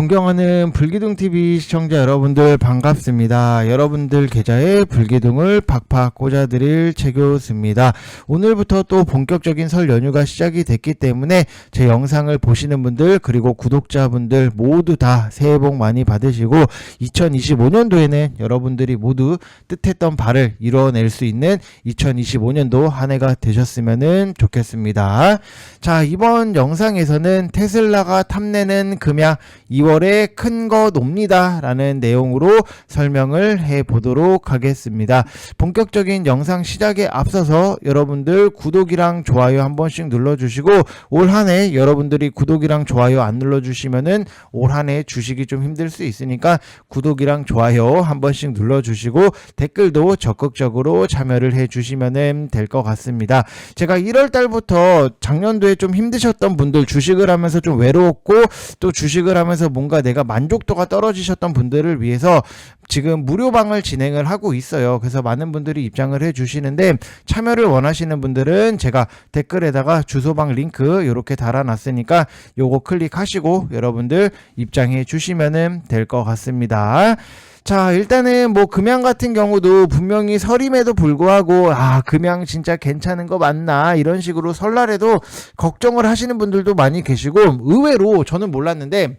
존경하는 불기둥TV 시청자 여러분들 반갑습니다. 여러분들 계좌에 불기둥을 팍팍 꽂아드릴 최교수입니다. 오늘부터 또 본격적인 설 연휴가 시작이 됐기 때문에 제 영상을 보시는 분들 그리고 구독자분들 모두 다 새해 복 많이 받으시고 2025년도에는 여러분들이 모두 뜻했던 바를 이뤄낼 수 있는 2025년도 한 해가 되셨으면 좋겠습니다. 자, 이번 영상에서는 테슬라가 탐내는 금약 2월 에큰거 놉니다. 라는 내용으로 설명을 해 보도록 하겠습니다. 본격적인 영상 시작에 앞서서 여러분들 구독이랑 좋아요 한 번씩 눌러주시고 올 한 해 여러분들이 구독이랑 좋아요 안 눌러주시면은 올 한 해 주식이 좀 힘들 수 있으니까 구독이랑 좋아요 한 번씩 눌러주시고 댓글도 적극적으로 참여를 해 주시면은 될것 같습니다. 제가 1월 달부터 작년도에 좀 힘드셨던 분들 주식을 하면서 좀 외로웠고 또 주식을 하면서 뭔가 내가 만족도가 떨어지셨던 분들을 위해서 지금 무료방을 진행을 하고 있어요. 그래서 많은 분들이 입장을 해 주시는데 참여를 원하시는 분들은 제가 댓글에다가 주소방 링크 이렇게 달아놨으니까 요거 클릭하시고 여러분들 입장해 주시면은 될것 같습니다. 자, 일단은 뭐 금양 같은 경우도 분명히 설임에도 불구하고 아, 금양 진짜 괜찮은 거 맞나 이런 식으로 설날에도 걱정을 하시는 분들도 많이 계시고 의외로 저는 몰랐는데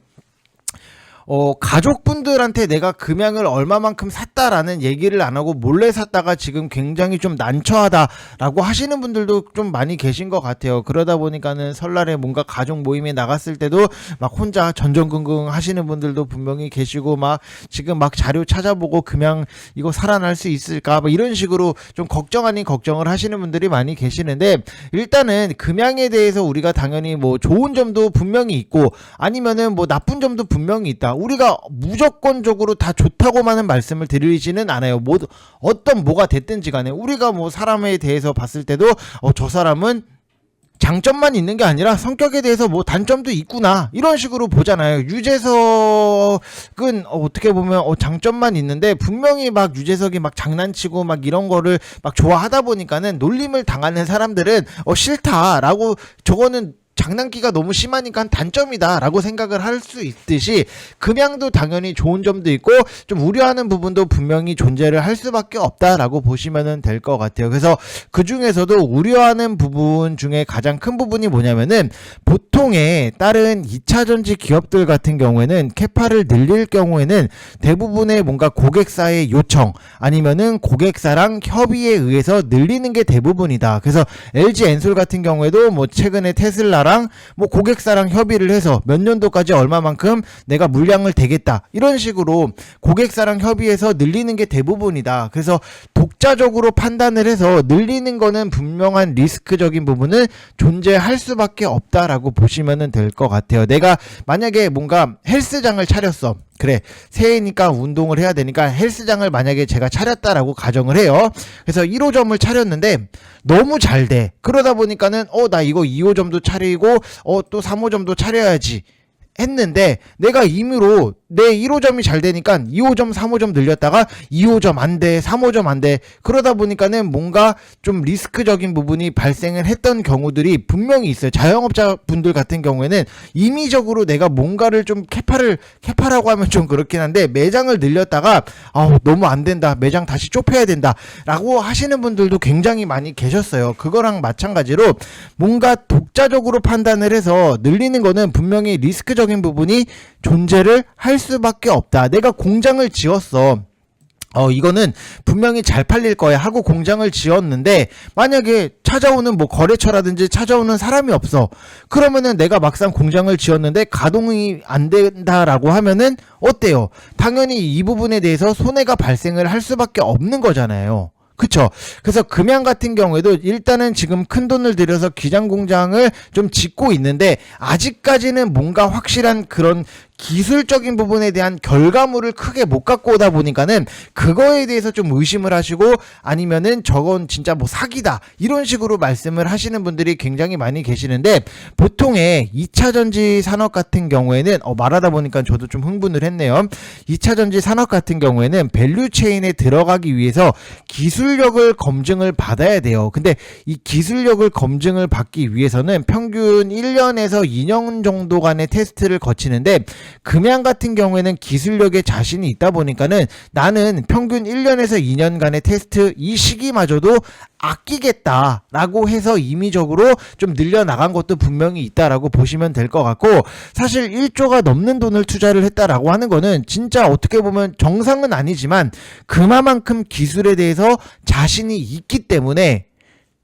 어, 가족분들한테 내가 금양을 얼마만큼 샀다라는 얘기를 안 하고 몰래 샀다가 지금 굉장히 좀 난처하다라고 하시는 분들도 좀 많이 계신 것 같아요. 그러다 보니까는 설날에 뭔가 가족 모임에 나갔을 때도 막 혼자 전전긍긍 하시는 분들도 분명히 계시고 막 지금 막 자료 찾아보고 금양 이거 살아날 수 있을까 뭐 이런 식으로 좀 걱정 아닌 걱정을 하시는 분들이 많이 계시는데 일단은 금양에 대해서 우리가 당연히 뭐 좋은 점도 분명히 있고 아니면은 뭐 나쁜 점도 분명히 있다. 우리가 무조건적으로 다 좋다고만은 말씀을 드리지는 않아요. 뭐 어떤 뭐가 됐든지 간에 우리가 뭐 사람에 대해서 봤을 때도 어, 저 사람은 장점만 있는 게 아니라 성격에 대해서 뭐 단점도 있구나 이런 식으로 보잖아요. 유재석은 어, 어떻게 보면 어, 장점만 있는데 분명히 막 유재석이 막 장난치고 막 이런 거를 막 좋아하다 보니까는 놀림을 당하는 사람들은 어, 싫다라고 저거는 장난기가 너무 심하니까 단점이다라고 생각을 할 수 있듯이 금양도 당연히 좋은 점도 있고 좀 우려하는 부분도 분명히 존재를 할 수밖에 없다라고 보시면 될 것 같아요. 그래서 그 중에서도 우려하는 부분 중에 가장 큰 부분이 뭐냐면은 보통의 다른 2차 전지 기업들 같은 경우에는 캐파를 늘릴 경우에는 대부분의 뭔가 고객사의 요청 아니면은 고객사랑 협의에 의해서 늘리는 게 대부분이다. 그래서 LG 엔솔 같은 경우에도 뭐 최근에 테슬라랑 뭐 고객사랑 협의를 해서 몇 년도까지 얼마만큼 내가 물량을 대겠다 이런 식으로 고객사랑 협의해서 늘리는 게 대부분이다. 그래서 독자적으로 판단을 해서 늘리는 거는 분명한 리스크적인 부분은 존재할 수밖에 없다라고 보시면 될 것 같아요. 내가 만약에 뭔가 헬스장을 차렸어. 그래 새해니까 운동을 해야 되니까 헬스장을 만약에 제가 차렸다라고 가정을 해요. 그래서 1호점을 차렸는데 너무 잘 돼. 그러다 보니까는 어 나 이거 2호점도 차리고 어 또 3호점도 차려야지 했는데 내가 임의로 내 1호점이 잘 되니까 2호점, 3호점 늘렸다가 2호점 안 돼, 3호점 안 돼. 그러다 보니까는 뭔가 좀 리스크적인 부분이 발생을 했던 경우들이 분명히 있어요. 자영업자 분들 같은 경우에는 임의적으로 내가 뭔가를 좀 캐파를 캐파라고 하면 좀 그렇긴 한데 매장을 늘렸다가 아우 너무 안 된다. 매장 다시 좁혀야 된다 라고 하시는 분들도 굉장히 많이 계셨어요. 그거랑 마찬가지로 뭔가 독자적으로 판단을 해서 늘리는 거는 분명히 리스크적인 부분이 존재를 할 수밖에 없다. 내가 공장을 지었어. 어, 이거는 분명히 잘 팔릴 거야 하고 공장을 지었는데, 만약에 찾아오는 뭐 거래처라든지 찾아오는 사람이 없어. 그러면은 내가 막상 공장을 지었는데 가동이 안 된다라고 하면은 어때요? 당연히 이 부분에 대해서 손해가 발생을 할 수밖에 없는 거잖아요. 그쵸. 그래서 금양 같은 경우에도 일단은 지금 큰 돈을 들여서 기장 공장을 좀 짓고 있는데 아직까지는 뭔가 확실한 그런 기술적인 부분에 대한 결과물을 크게 못 갖고 오다 보니까는 그거에 대해서 좀 의심을 하시고 아니면은 저건 진짜 뭐 사기다 이런 식으로 말씀을 하시는 분들이 굉장히 많이 계시는데 보통의 2차 전지 산업 같은 경우에는 어 말하다 보니까 저도 좀 흥분을 했네요. 2차 전지 산업 같은 경우에는 밸류 체인에 들어가기 위해서 기술력을 검증을 받아야 돼요. 근데 이 기술력을 검증을 받기 위해서는 평균 1년에서 2년 정도간의 테스트를 거치는데 금양 같은 경우에는 기술력에 자신이 있다 보니까는 나는 평균 1년에서 2년간의 테스트 이 시기마저도 아끼겠다라고 해서 임의적으로 좀 늘려나간 것도 분명히 있다라고 보시면 될 것 같고 사실 1조가 넘는 돈을 투자를 했다라고 하는 거는 진짜 어떻게 보면 정상은 아니지만 그만큼 기술에 대해서 자신이 있기 때문에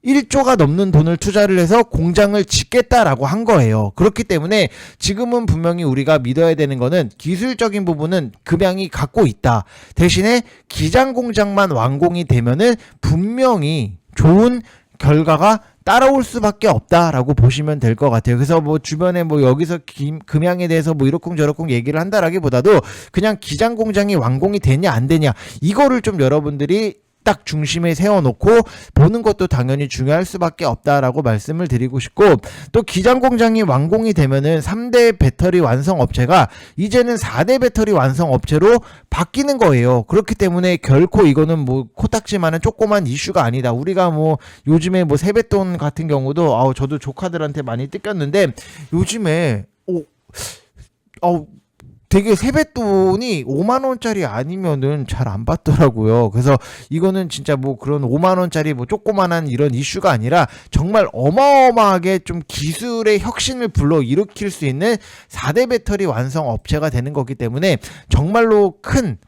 1조가 넘는 돈을 투자를 해서 공장을 짓겠다라고 한 거예요. 그렇기 때문에 지금은 분명히 우리가 믿어야 되는 거는 기술적인 부분은 금양이 갖고 있다. 대신에 기장 공장만 완공이 되면은 분명히 좋은 결과가 따라올 수밖에 없다라고 보시면 될 것 같아요. 그래서 뭐 주변에 뭐 여기서 김, 금양에 대해서 뭐 이러쿵저러쿵 얘기를 한다라기보다도 그냥 기장 공장이 완공이 되냐 안 되냐 이거를 좀 여러분들이 딱 중심에 세워놓고 보는 것도 당연히 중요할 수밖에 없다라고 말씀을 드리고 싶고 또 기장 공장이 완공이 되면은 3대 배터리 완성 업체가 이제는 4대 배터리 완성 업체로 바뀌는 거예요. 그렇기 때문에 결코 이거는 뭐 코딱지만한 조그만 이슈가 아니다. 우리가 뭐 요즘에 뭐 세뱃돈 같은 경우도 아우 저도 조카들한테 많이 뜯겼는데 요즘에 오 아우 되게 세뱃돈이 5만 원짜리 아니면은 잘 안 받더라고요. 그래서 이거는 진짜 뭐 그런 5만 원짜리 뭐 조그만한 이런 이슈가 아니라 정말 어마어마하게 좀 기술의 혁신을 불러 일으킬 수 있는 4대 배터리 완성 업체가 되는 거기 때문에 정말로 큰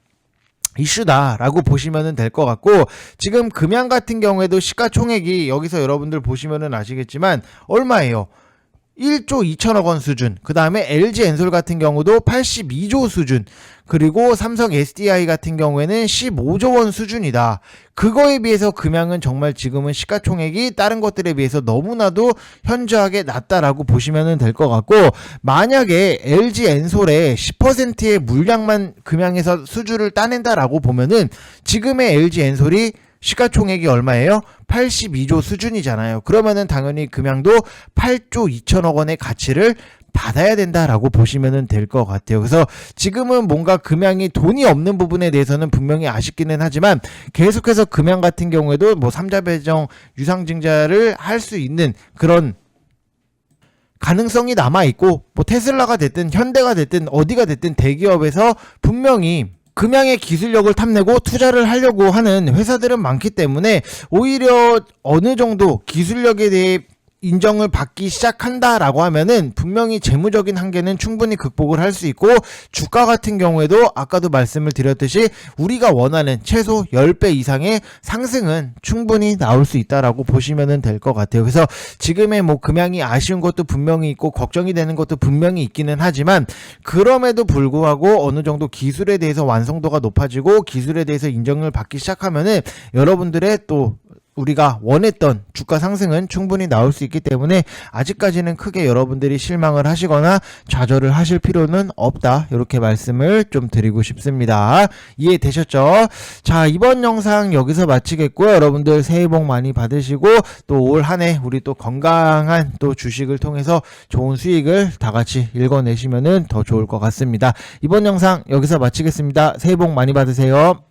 이슈다라고 보시면 될 것 같고 지금 금양 같은 경우에도 시가총액이 여기서 여러분들 보시면은 아시겠지만 얼마예요? 1조 2천억 원 수준. 그 다음에 LG 엔솔 같은 경우도 82조 수준. 그리고 삼성 SDI 같은 경우에는 15조 원 수준이다. 그거에 비해서 금양은 정말 지금은 시가총액이 다른 것들에 비해서 너무나도 현저하게 낮다라고 보시면 될 것 같고 만약에 LG 엔솔의 10%의 물량만 금양에서 수주를 따낸다라고 보면은 지금의 LG 엔솔이 시가총액이 얼마예요? 82조 수준이잖아요. 그러면은 당연히 금양도 8조 2천억 원의 가치를 받아야 된다라고 보시면 될 것 같아요. 그래서 지금은 뭔가 금양이 돈이 없는 부분에 대해서는 분명히 아쉽기는 하지만 계속해서 금양 같은 경우에도 뭐 삼자 배정 유상증자를 할 수 있는 그런 가능성이 남아 있고 뭐 테슬라가 됐든 현대가 됐든 어디가 됐든 대기업에서 분명히 금양의 기술력을 탐내고 투자를 하려고 하는 회사들은 많기 때문에 오히려 어느 정도 기술력에 대해 인정을 받기 시작한다라고 하면은 분명히 재무적인 한계는 충분히 극복을 할 수 있고 주가 같은 경우에도 아까도 말씀을 드렸듯이 우리가 원하는 최소 10배 이상의 상승은 충분히 나올 수 있다라고 보시면 될 것 같아요. 그래서 지금의 뭐 금양이 아쉬운 것도 분명히 있고 걱정이 되는 것도 분명히 있기는 하지만 그럼에도 불구하고 어느 정도 기술에 대해서 완성도가 높아지고 기술에 대해서 인정을 받기 시작하면은 여러분들의 또 우리가 원했던 주가 상승은 충분히 나올 수 있기 때문에 아직까지는 크게 여러분들이 실망을 하시거나 좌절을 하실 필요는 없다. 이렇게 말씀을 좀 드리고 싶습니다. 이해되셨죠? 자, 이번 영상 여기서 마치겠고요. 여러분들 새해 복 많이 받으시고 또 올 한 해 우리 또 건강한 또 주식을 통해서 좋은 수익을 다 같이 읽어내시면은 더 좋을 것 같습니다. 이번 영상 여기서 마치겠습니다. 새해 복 많이 받으세요.